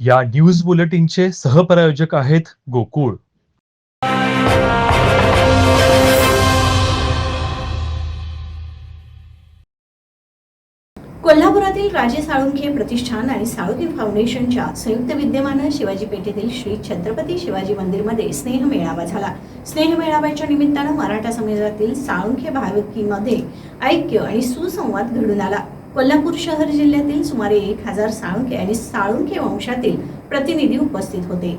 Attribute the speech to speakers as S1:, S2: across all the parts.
S1: या न्यूज बुलेटिनचे सहप्रायोजक आहेत गोकुळ.
S2: कोल्हापुरातील राजे साळुंखे प्रतिष्ठान आणि साळुंखे फाउंडेशनच्या संयुक्त विद्यमानं शिवाजी पेठेतील श्री छत्रपती शिवाजी मंदिरमध्ये स्नेह मेळावा झाला. स्नेह मेळाव्याच्या निमित्तानं मराठा समाजातील साळुंखे भाविकीमध्ये ऐक्य आणि सुसंवाद घडून आला. कोल्हापूर शहर जिल्ह्यातील सुमारे एक हजार साळुंके आणि साळुंखे वंशातील प्रतिनिधी उपस्थित होते.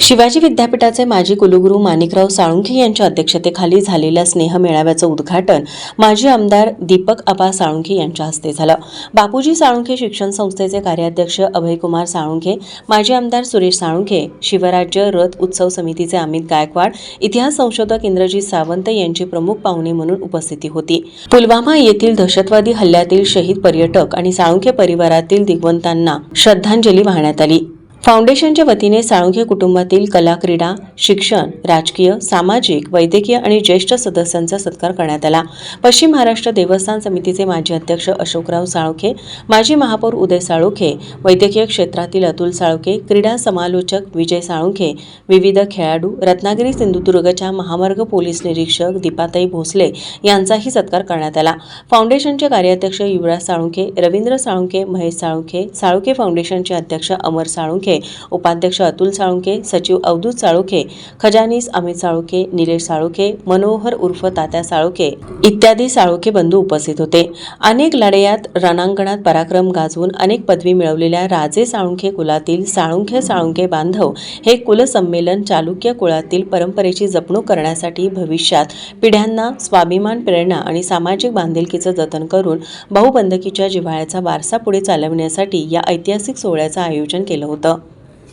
S3: शिवाजी विद्यापीठाचे माजी कुलगुरू माणिकराव साळुंखे यांच्या अध्यक्षतेखाली झालेल्या स्नेह मेळाव्याचं उद्घाटन माजी आमदार दीपक आबा साळुंखे यांच्या हस्ते झालं. बापूजी साळुंखे शिक्षण संस्थेचे कार्याध्यक्ष अभयकुमार साळुंखे माजी आमदार सुरेश साळुंखे शिवराज्य रथ उत्सव समितीचे अमित गायकवाड इतिहास संशोधक इंद्रजीत सावंत यांची प्रमुख पाहुणे म्हणून उपस्थिती होती. पुलवामा येथील दहशतवादी हल्ल्यातील शहीद पर्यटक आणि साळुंखे परिवारातील दिग्वंतांना श्रद्धांजली वाहण्यात आली. फाउंडेशनच्या वतीने साळुंखे कुटुंबातील कला क्रीडा शिक्षण राजकीय सामाजिक वैद्यकीय आणि ज्येष्ठ सदस्यांचा सत्कार करण्यात आला. पश्चिम महाराष्ट्र देवस्थान समितीचे माजी अध्यक्ष अशोकराव साळुखे माजी महापौर उदय साळुखे वैद्यकीय क्षेत्रातील अतुल साळुखे क्रीडा समालोचक विजय साळुंखे विविध खेळाडू रत्नागिरी सिंधुदुर्गच्या महामार्ग पोलीस निरीक्षक दीपाताई भोसले यांचाही सत्कार करण्यात आला. फाउंडेशनचे कार्याध्यक्ष युवराज साळुंखे रवींद्र साळुंखे महेश साळुंखे साळुखे फाउंडेशनचे अध्यक्ष अमर साळुंखे साळुंखे उपाध्यक्ष अतुल साळुंखे सचिव अवधूत साळुंखे खजानीस अमित साळुंखे निलेश साळुंखे मनोहर उर्फ तात्या साळुंखे इत्यादी साळुंखे बंधू उपस्थित होते. अनेक लढयात रणांगणात पराक्रम गाजवून अनेक पदवी मिळवलेल्या राजे साळुंखे कुलातील साळुंखे साळुंखे बांधव हे कुलसंमेलन चालुक्य कुळातील परंपरेची जपणूक करण्यासाठी भविष्यात पिढ्यांना स्वाभिमान प्रेरणा आणि सामाजिक बांधिलकीचं जतन करून बहुबंधकीच्या जिव्हाळ्याचा वारसा पुढे चालवण्यासाठी या ऐतिहासिक सोहळ्याचं आयोजन केलं होतं.